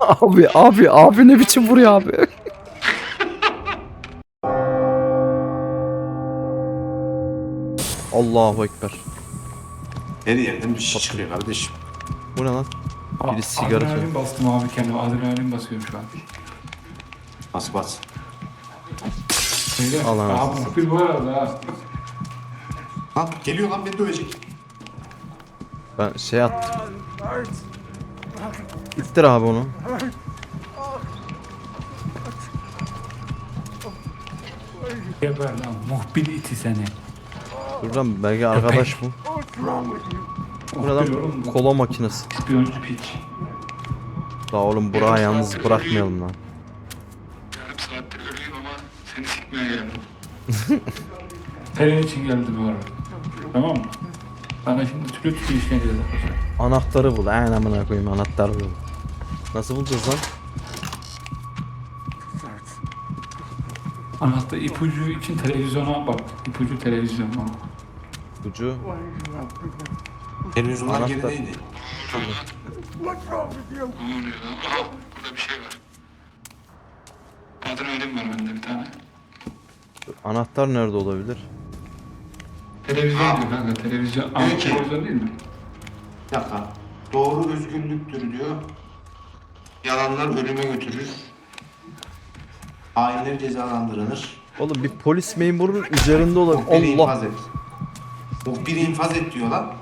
Abi abi abi ne biçim vuruyor abi. Allahu ekber. Her yerden bir şey çıkıyor kardeşim. Bu ne lan? Biri sigara Adrenalin bastım abi kendime. Adrenalin basıyorum şu an. Bas bas. Öyle. Al Aa anasını muhbir bu arada ha. Lan geliyor lan beni dövecek. Ben şey attım. İttir abi onu. Geber lan muhbir iti seni. Buradan belki arkadaş bu. Buradan kola makinesi. İspiyoncu piç. La oğlum Burak'ı yalnız bırakmayalım lan. Yarım saattir ölüyüm ama seni sikmeye geldim. Senin için geldi bu arada. Tamam mı? Sana şimdi türlü türlü işkence yapacağım. Anahtarı bul. Aynen amına koyayım anahtarı bul. Nasıl bulacağız lan? Anahtar ipucu için televizyona bak. İpucu televizyon. bak. Ucu. Televizyonlar Anahtar. gerideydi. Ne oluyor lan? Aha burada bir şey var. Adrenalin var bende bir tane. Anahtar nerede olabilir? Televizyon diyor kanka televizyon. Ama Peki. televizyon değil mi? Bir dakika. Doğru özgürlüktür diyor. Yalanlar ölüme götürür. Hainler cezalandırılır. Oğlum bir polis memurun üzerinde Muhbiri olabilir. Allah. infaz et. Muhbiri infaz et diyor lan.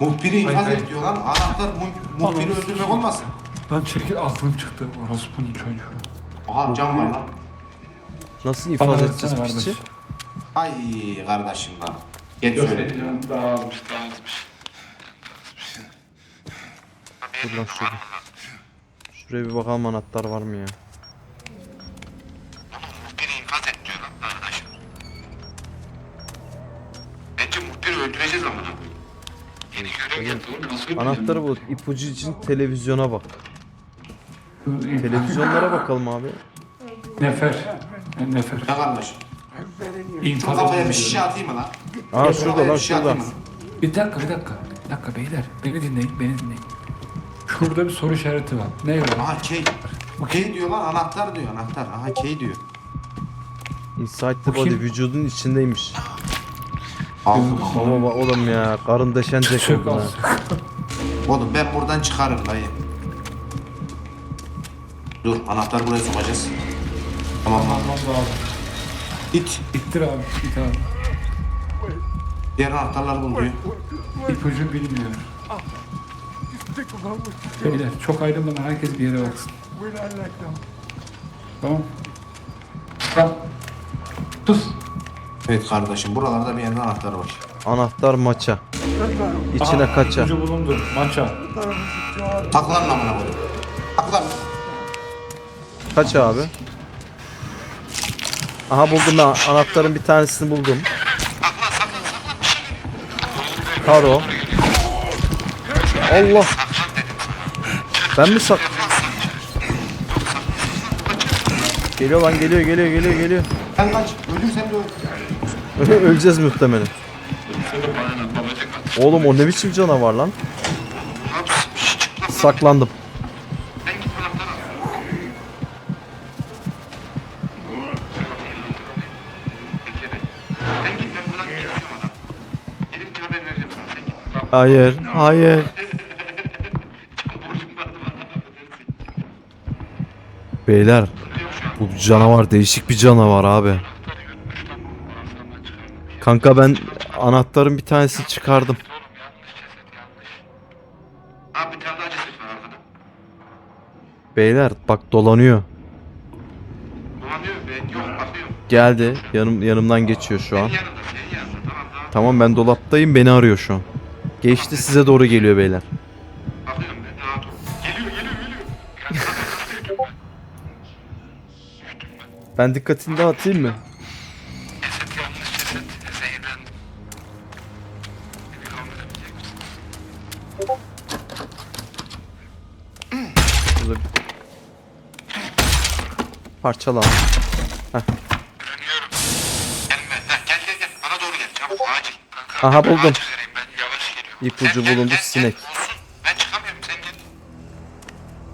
Muhbiri infaz Hayır, et diyor lan. Anahtar mu muhbiri Anam. öldürmek olmasın. Lan çekil aklım çıktı. Orospu'nun çocuğu. Aha cam var lan. Nasıl Bana ifade edeceğiz kardeş. Ay kardeşim lan. Yok söyle. Dur lan şurada. Şuraya bir bakalım anahtar var mı ya? Muhbiri infaz et diyor lan arkadaşım. Bence muhbiri öldüreceğiz. Yeni görev oğlum nasıl öldüreceğim? Anahtarı bul. İpucu için televizyona bak. Televizyonlara bakalım abi. Nefer. Nefer. Ne kardeş? İnfaz kafaya bir ediyorum. şişe atayım mı lan? Aa Şu şurada kafaya lan bir şişe şurada. atayım mı? Bir dakika bir dakika. Bir dakika beyler. Beni dinleyin beni dinleyin. Şurada bir soru işareti var. Ne var? Aha key. Key diyor lan anahtar diyor anahtar. Aha key diyor. Inside the body vücudun içindeymiş. Aldım ama. baba oğlum ya karın deşenecek Sök oldu al. ha. Oğlum ben buradan çıkarım dayı. Dur anahtar buraya sokacağız. Tamam lan. Almam lazım. İt. İttir abi. İt abi. Diğer anahtarları bul diyor. İpucu bilmiyor. Beyler çok ayrılmadan herkes bir yere baksın. Tamam. Tamam. Sus. Evet kardeşim buralarda bir yerde anahtar var. Anahtar maça. İçine Aha, kaça. İpucu bulundu. Maça. Taklan lan bana bunu. Taklan. Kaç abi? Aha buldum ben anahtarın bir tanesini buldum. Karo. Allah. Ben mi sak? Geliyor lan geliyor geliyor geliyor geliyor. Sen kaç. Öldüm sen de öl. Öleceğiz muhtemelen. Oğlum o ne biçim canavar lan. Saklandım. Hayır, hayır. Beyler bu canavar değişik bir canavar abi. Kanka ben anahtarın bir tanesini çıkardım. Beyler bak dolanıyor. Geldi. Yanım yanımdan geçiyor şu an. Tamam ben dolaptayım beni arıyor şu an. Geçti size doğru geliyor beyler. Bakıyorum ben rahat ol. Geliyor geliyor geliyor. Ben dikkatini dağıtayım mı? Ceset yanlış ceset. Zehirlendim. Bir kalmak edecek misin? Şurada bir... Parçala. Görünüyorum. Gelme. Heh, gel gel gel. Bana doğru gel. Çabuk acil. Kanka, Aha, buldum. geliyorum. İpucu Sen bulundu gel. sinek. Olsun. Ben çıkamıyorum sen gel.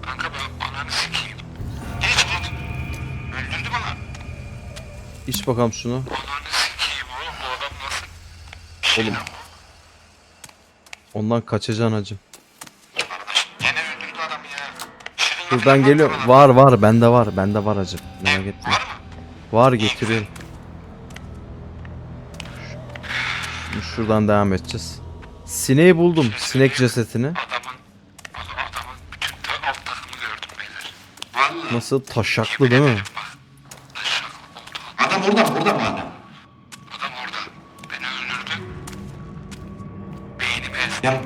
Kanka ben ananı sikeyim. Geç geç. Öldürdü bana. İç bakalım şunu. Ananı sikeyim oğlum bu adam nasıl? Şey Oğlum. Ondan kaçacaksın hacı. Gene öldürdü adamı ya. Şırınga Dur ben var geliyorum. Var var bende var. Bende var hacı. Merak etme. Var mı? Var getiriyorum. Şuradan devam edeceğiz. Sineği buldum. Sinek cesetini. Adamın adamın bütün ta- alt takımı gördüm beyler. Vallahi. Nasıl taşaklı değil mi? Adam orada mı? Orada mı adam? Adam orada. Beni öldürdü. Beynim ezdi. Yan...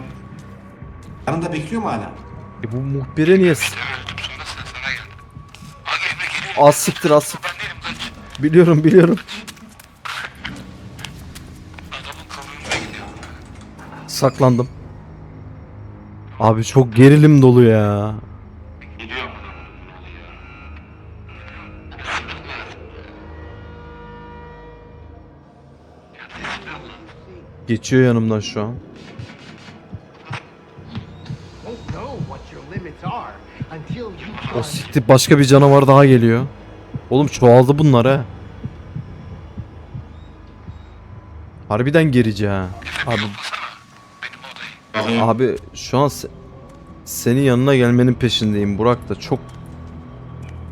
Yanında bekliyor mu hala? E bu muhbire niye? s- öldüm sonra sen sana geldim. Aga Emre geliyor. Az siktir az siktir. Ben değilim kaç. Biliyorum biliyorum. Saklandım. Abi çok gerilim dolu ya. Geçiyor yanımdan şu an. O siktir başka bir canavar daha geliyor. Oğlum çoğaldı bunlar ha. Harbiden gerici ha. Abi, Abi şu an se- senin yanına gelmenin peşindeyim. Burak da çok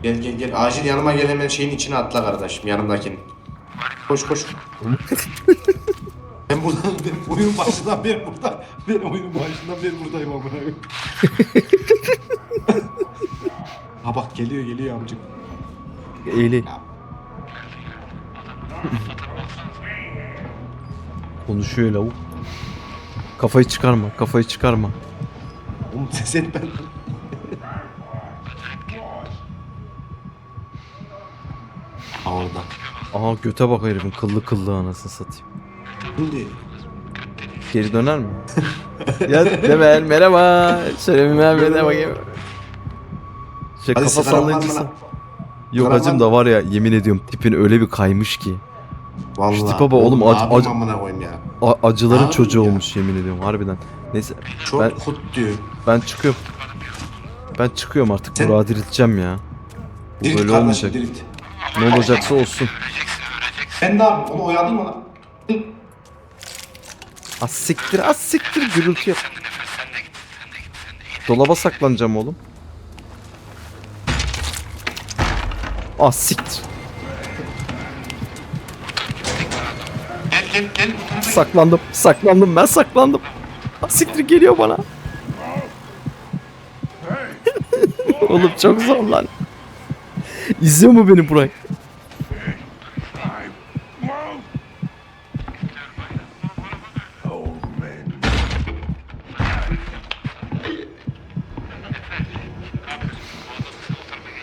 Gel gel gel. Acil yanıma gel hemen şeyin içine atla kardeşim yanımdakinin. Koş koş. ben buradan, ben oyun başından beri burada. Ben oyunun başından beri buradayım amına koyayım. ha bak geliyor geliyor amcık. eğli. Konuşuyor lavuk. Kafayı çıkarma, kafayı çıkarma. Oğlum ses et ben. Ha orada. Aha göte bak herifin kıllı kıllı anasını satayım. Şimdi Geri döner mi? ya Demel merhaba. Şöyle bir merhaba bakayım. Şey Hadi kafa sigara var mı sallayıcısı. lan? Yok Sigara hacım da var ya yemin ediyorum tipin öyle bir kaymış ki. Vallahi. Şu tipe bak oğlum, ne ac- yapayım ac- amına koyayım ya. A- acıların Abi çocuğu ya. olmuş yemin ediyorum harbiden. Neyse Çok Ben- kut diyor. ben çıkıyorum. Ben çıkıyorum artık Sen- Burak'ı dirilteceğim ya. Bu Dirit böyle kardeşim olmayacak. dirit. Ne olacaksa olsun. Ben ne yapayım? Onu oyalayayım mı lan? Az siktir az siktir gürültü yap. Dolaba saklanacağım oğlum. Az siktir. Gel gel. Saklandım. Saklandım ben saklandım. Siktir geliyor bana. oğlum çok zor lan. İzliyor mu beni Burak?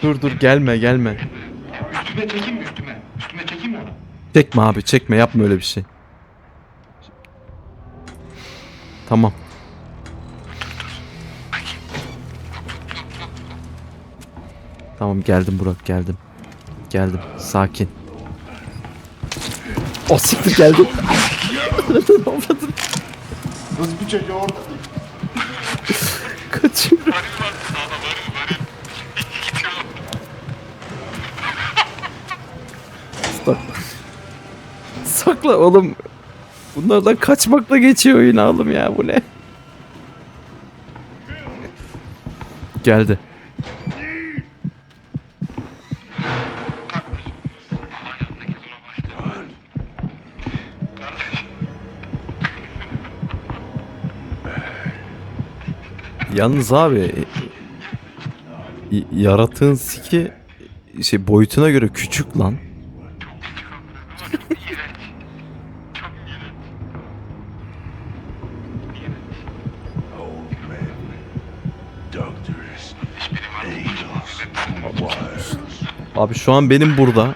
Dur dur gelme gelme. Üstüme çekeyim mi üstüme? Üstüme çekeyim mi onu? Çekme abi çekme yapma öyle bir şey. Tamam. Tamam geldim Burak geldim. Geldim sakin. O siktir geldim. Kız bir çocuğu orada. Kaçıyorum. Sakla. Sakla oğlum. Bunlardan kaçmakla geçiyor oyun oğlum ya bu ne? Geldi. Yalnız abi yaratığın siki şey boyutuna göre küçük lan. Abi şu an benim burada.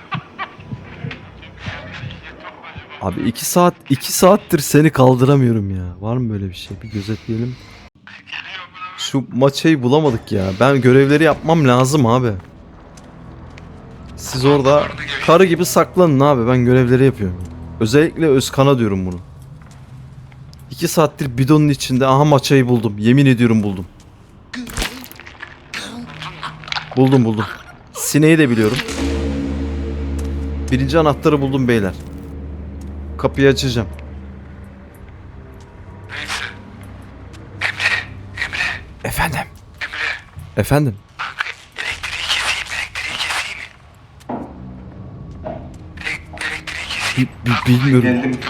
Abi iki saat iki saattir seni kaldıramıyorum ya. Var mı böyle bir şey? Bir gözetleyelim. Şu maçayı bulamadık ya. Ben görevleri yapmam lazım abi. Siz orada karı gibi saklanın abi. Ben görevleri yapıyorum. Özellikle Özkan'a diyorum bunu. İki saattir bidonun içinde aha maçayı buldum. Yemin ediyorum buldum. Buldum buldum. Sineği de biliyorum. Birinci anahtarı buldum beyler. Kapıyı açacağım. Neyse. Emre, Emre, Efendim. Emre. Efendim. Kanka elektriği keseyim, elektriği keseyim mi? Elek- elektriği keseyim. Bi- bi- bilmiyorum. Geldim.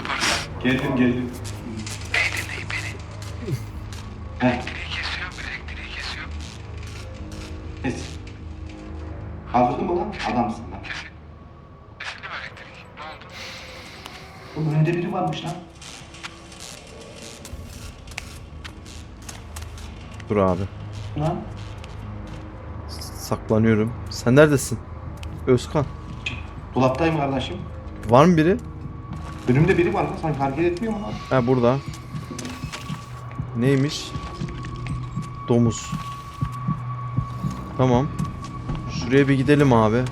Geldim geldim. Beni dinleyin beni. Heh. Dur abi. Lan. Saklanıyorum. Sen neredesin? Özkan. Dolaptayım kardeşim. Var mı biri? Önümde biri var lan. Sanki hareket etmiyor mu lan? Ha burada. Neymiş? Domuz. Tamam. Şuraya bir gidelim abi.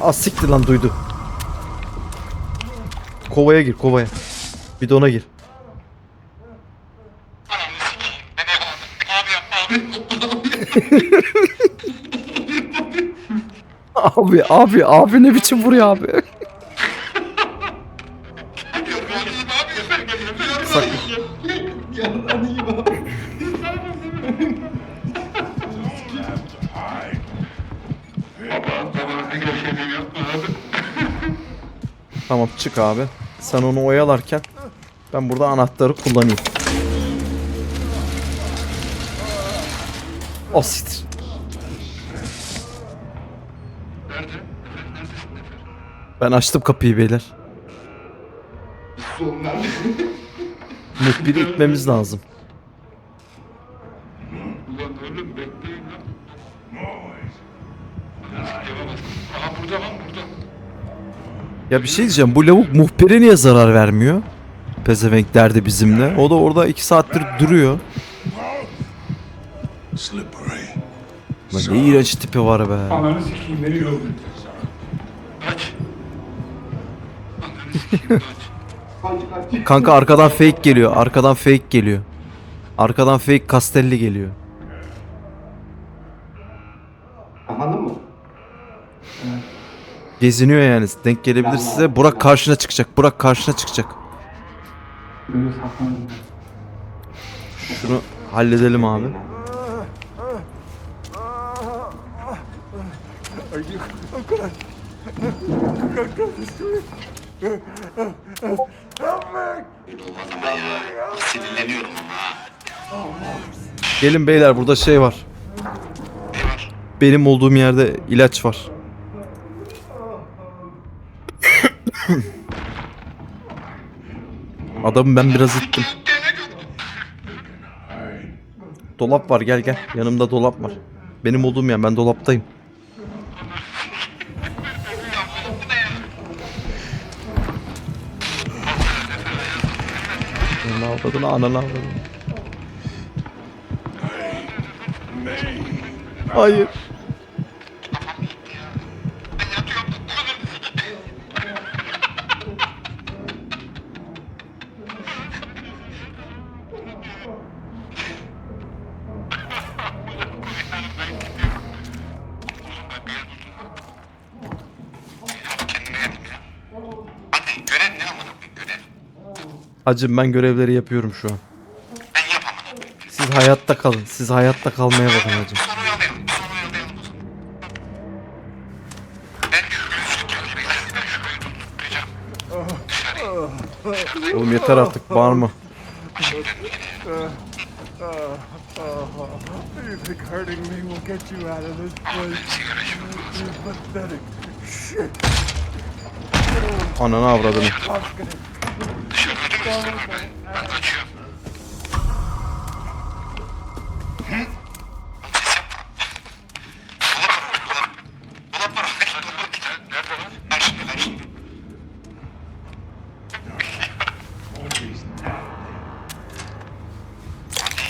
Az siktir lan duydu. Kovaya gir kovaya. Bidona gir. Ananı sikeyim. Beni abi, abi. Abi ne biçim vuruyor abi. Ne yapıyorsun sen? Sak Yarın iyi bak. Baba ne gerçeğini yapma abi. Tamam çık abi. Sen onu oyalarken ben burada anahtarı kullanayım. O siktir. Ben açtım kapıyı beyler. Muhbiri itmemiz lazım. Ulan oğlum bekleyin lan. Aha burada lan burada. Ya bir şey diyeceğim. Bu lavuk muhbire niye zarar vermiyor? Pezevenk derdi bizimle. O da orada iki saattir duruyor. Lan ne iğrenç tipi var be. Ananı sikeyim beni gördün. Kaç. Ananı sikeyim kaç. Kaç kaç. Kanka arkadan fake geliyor. Arkadan fake geliyor. Arkadan fake Castelli geliyor. Anladın mı? Geziniyor yani. Denk gelebilir size. Burak karşına çıkacak. Burak karşına çıkacak. Şunu halledelim abi. Sinirleniyorum ama. Gelin beyler burada şey var. Ne var? Benim olduğum yerde ilaç var. Adamı ben biraz ittim. Dolap var gel gel. Yanımda dolap var. Benim olduğum yer ben dolaptayım. Avradını ananı avradını. Hayır. Hacım ben görevleri yapıyorum şu an. Ben yap amına koyayım. Siz hayatta kalın. Siz hayatta kalmaya bakın hacım. Sonra. Sonra. Ben. Ben şurayı tutacağım. Oğlum yeter artık bağırma. Başım döndü yine ya. You think hurting me will get you out of this Ama place? benim sigara işim var. You pathetic shit. Ananı avradını. Öldü mü ben? Ben kaçıyorum. Hı? Ses yapma. Dolap var. Dolap. Dolap var. Dolap var. Nerede var? Karşında karşında. Hadi.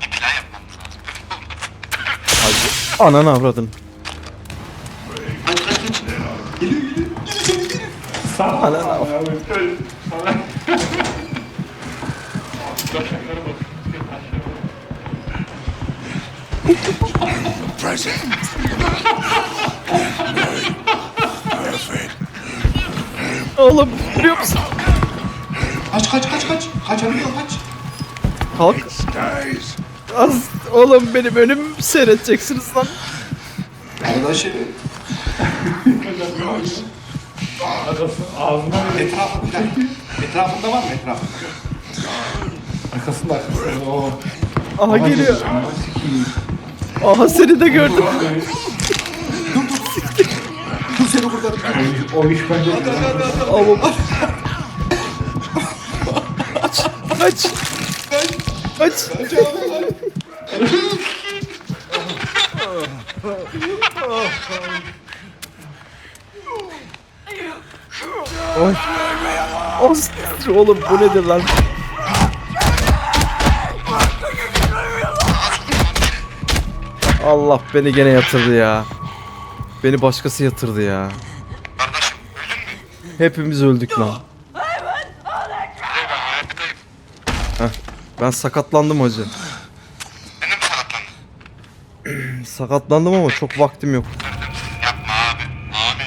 Bir plan yapmamız lazım. Ananı avradını. Sağ ol. Abi, öl. Taşaklara bak. Oğlum biliyor musun? Kaç kaç kaç kaç. Kaçabiliyor kaç. Kalk. Az, oğlum benim önüm seyredeceksiniz lan. Arkadaşım Arkası ağzına bir dakika. Etrafında var mı etrafında? arkasında arkasında. O. Aha geliyor. Ama sikiyim. Aha seni de gördüm. Dur seni kurtarım. O iş bende. Oğlum. Kaç. Kaç. Kaç. Oğlum bu nedir lan? Allah beni gene yatırdı ya. Beni başkası yatırdı ya. Kardeşim öldün mü? Hepimiz öldük lan. Ben sakatlandım hacı. Sakatlandın? Sakatlandım ama çok vaktim yok. Nerede misin? Yapma abi. Abi.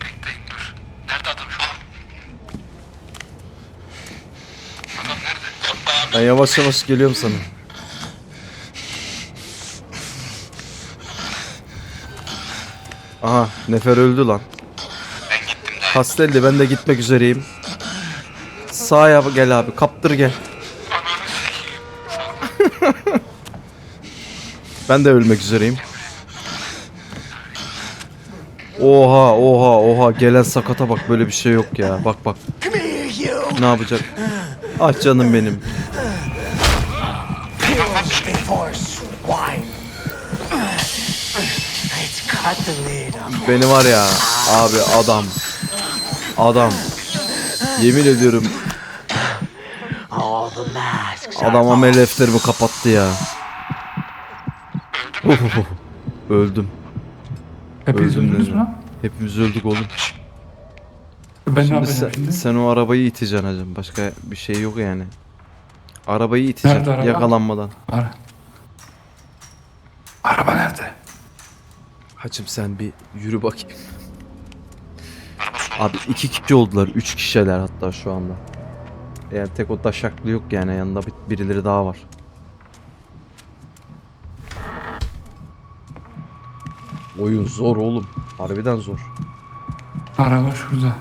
Bekleyin dur. Nerede adam şu an? Adam nerede? Yok be abi. Ben yavaş yavaş geliyorum sana. Aha Nefer öldü lan. Ben gittim daha. Castelli ben de gitmek üzereyim. Sağa gel abi kaptır gel. Ben de ölmek üzereyim. Oha oha oha gelen sakata bak böyle bir şey yok ya. Bak bak. Ne yapacak? Ah canım benim. Beni var ya abi adam. Adam. Yemin ediyorum adam amel defterimi kapattı ya. Öldüm. Hepiniz Öldüm öldünüz dedim. mü? Hepimiz öldük oğlum. Ben ne Şimdi sen, şimdi? sen o arabayı iteceksin hacım. Başka bir şey yok yani. Arabayı iteceksin Nerede araba? yakalanmadan. Ara. Araba nerede? Hacım sen bir yürü bakayım. Abi iki kişi oldular. Üç kişiler hatta şu anda. Yani tek o taşaklı yok yani yanında bir- birileri daha var. Oyun zor oğlum. Harbiden zor. Araba şurada.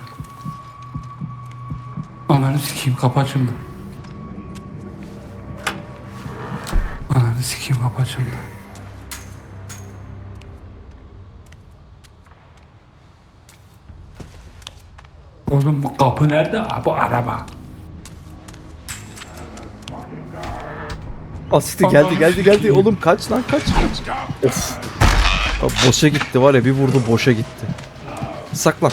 Ananı sikeyim kapı açıldı. Ananı sikeyim kapı açıldı. Oğlum bu kapı nerede? Aa, Bu araba. Asiti geldi geldi geldi. Oğlum kaç lan kaç kaç. Of. Ya boşa gitti var ya bir vurdu boşa gitti. Saklan.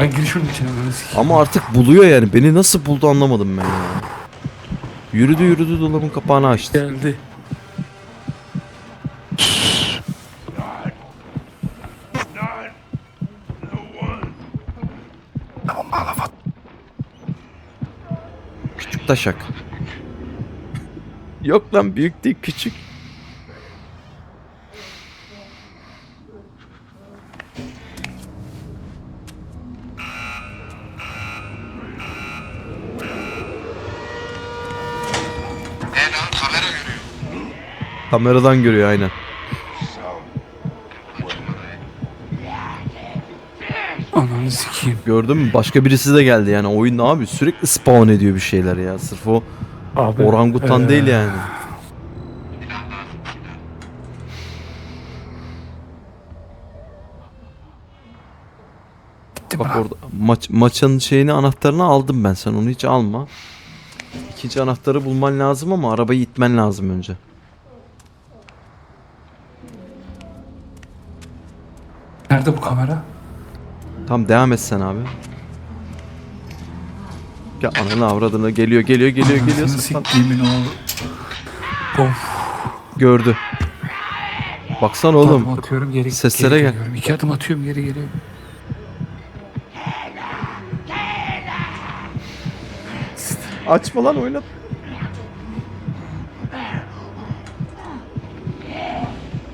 Ben gir şunun içine sikeyim. Ama artık buluyor yani. Beni nasıl buldu anlamadım ben ya. Yürüdü yürüdü dolabın kapağını açtı. Geldi. Taşak. Yok lan büyük değil küçük. Kameradan görüyor aynen. Gördün mü? Başka birisi de geldi yani. Oyun abi sürekli spawn ediyor bir şeyler ya. Sırf o Abi. orangutan eee, değil yani. gitti Bak bana. orada maç maçın şeyini anahtarını aldım ben. Sen onu hiç alma. İkinci anahtarı bulman lazım ama arabayı itmen lazım önce. Nerede bu kamera? Tam devam et sen abi. Ya ananı avradını geliyor geliyor geliyor geliyor. Siktiğimin oğlu. Of. Gördü. Baksan oğlum. Tamam, atıyorum geri. Seslere geri gel. İki adım atıyorum geri geliyorum. Açma lan oynat.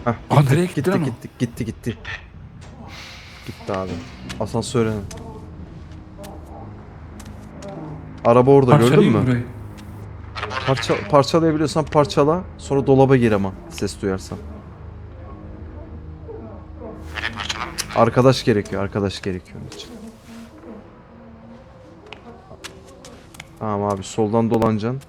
Heh, Aa, direkt gitti, gitti, gitti, gitti, gitti. Gitti abi. Asansöre. Araba orada gördün Parçalayayım mü? burayı. Parça, parçalayabiliyorsan parçala. Sonra dolaba gir ama ses duyarsan. Arkadaş gerekiyor, arkadaş gerekiyor onun için. Tamam abi soldan dolanacaksın.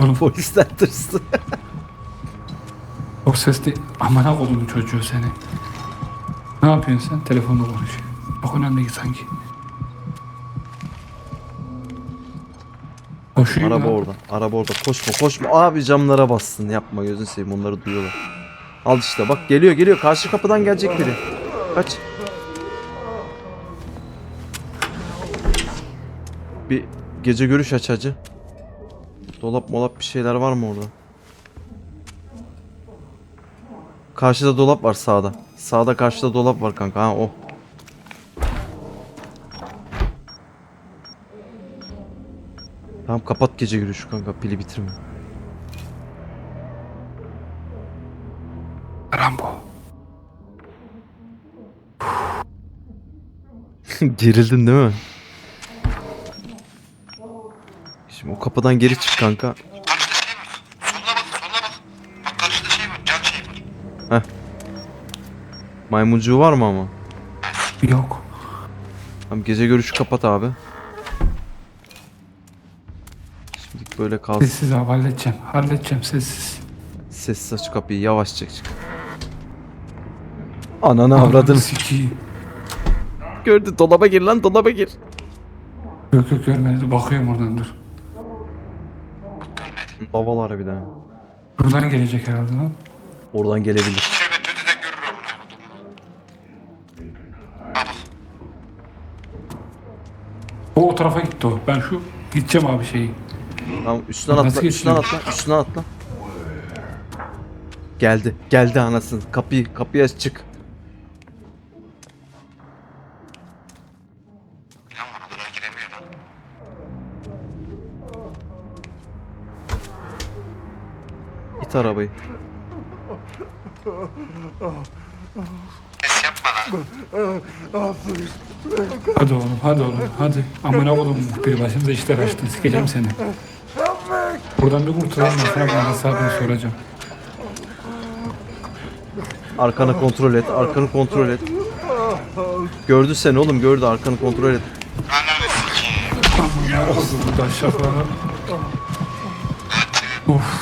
Oğlum Polisten tırstı. o ses de amına kodumun çocuğu seni. Ne yapıyorsun sen? Telefonla konuşuyor. Çok önemli sanki. Koşuyor Araba ya. orada. Araba orada. Koşma koşma. Abi camlara bassın. Yapma gözünü seveyim onları duyuyorlar. Al işte bak geliyor geliyor. Karşı kapıdan gelecek biri. Kaç. Bir gece görüş aç hacı. Dolap molap bir şeyler var mı orada? Karşıda dolap var sağda. Sağda karşıda dolap var kanka. Ha o. Tamam kapat gece görüşü kanka pili bitirme. Rambo. Gerildin değil mi? Şimdi o kapıdan geri çık kanka. Karşıda şey var. Sola bak, sola bak. Bak karşıda şey var, cam şey var. Maymuncuğu var mı ama? Yok. Tamam gece görüşü kapat abi. Şimdi böyle kalsın. Sessiz abi halledeceğim. Halledeceğim sessiz. Sessiz aç kapıyı yavaşça çık. Ananı avradın. Gördü dolaba gir lan dolaba gir. Yok yok görmedi. Bakıyorum oradan dur. Havalar bir daha. Buradan gelecek herhalde lan. Oradan gelebilir. Şöyle ötede görür. Ha bak. O, o tarafa gitti o. Ben şu gideceğim abi şeyi. Tamam üstünden Nasıl atla üstünden geçiyor? atla üstünden atla. Geldi geldi anasını kapıyı kapıyı aç çık. Plan var, odaya giremiyor lan. İt arabayı. Ses yapma lan. Hadi oğlum hadi oğlum hadi. Amına oğlum bir başımıza işler açtın. Sikeceğim seni. Buradan bir kurtulalım sana bunun hesabını soracağım. Arkanı kontrol et arkanı kontrol et. Gördü seni oğlum gördü arkanı kontrol et. Ananı sikeyim. Amına oğlum da şaka. Of.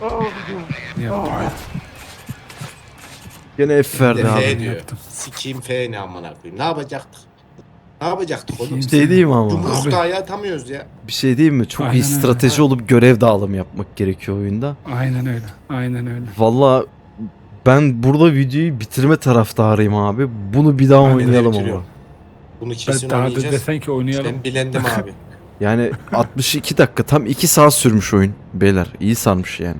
Yaptım. Gene F verdi F abi. diyor. yaptım. Sikiyim F ne amına koyayım. Ne yapacaktık? Ne yapacaktık oğlum? Bir şey diyeyim ama. Yumruk dahi atamıyoruz ya. Bir şey diyeyim mi? Çok iyi Aynen öyle. strateji olup görev dağılımı yapmak gerekiyor oyunda. Aynen öyle. Aynen öyle. Valla ben burada videoyu bitirme taraftarıyım abi. Bunu bir daha Ben oynayalım ama. Bunu kesin Ben daha da oynayacağız. desen ki oynayalım. Ben bilendim abi. Yani 62 dakika tam 2 saat sürmüş oyun beyler. İyi sarmış yani.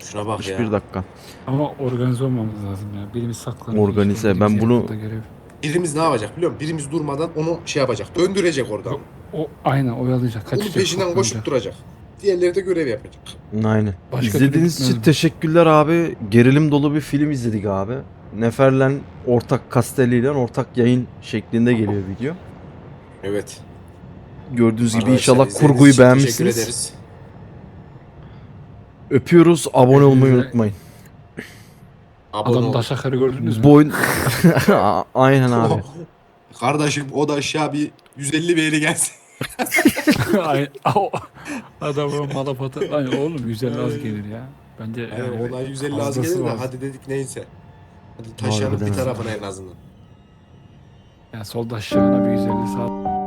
Şuna bak ya. 61 dakika. Ama organize olmamız lazım ya. Birimiz saklanır. Organize, ben birimiz bunu- yanında görev. Birimiz ne yapacak biliyor musun? Birimiz durmadan onu şey yapacak. Döndürecek oradan. O aynen oyalayacak. Onun Kaçacak. peşinden koşup saklanacak. duracak. Diğerleri de görev yapacak. Aynen. Başka İzlediğiniz türlü için bitmez. teşekkürler abi. Gerilim dolu bir film izledik abi. Nefer'le ortak Castelli ile ortak yayın şeklinde geliyor video. Evet. Gördüğünüz gibi Arkadaşlar, inşallah izlediğiniz kurguyu için Teşekkür beğenmişsiniz. ederiz. Öpüyoruz. Abone olmayı unutmayın. Abone Adam ol. taşakları gördünüz mü? Bu oyun... Aynen abi. Kardeşim o da aşağı bir 150 beğeni gelsin. Ay, o- Adamın malapatı. Ay oğlum güzel az gelir ya. Bence Evet, yani ona 150 az fazlası gelir de hadi dedik neyse. Hadi taşıyalım bir tarafına en azından. Yani solda aşağına bir 150 saat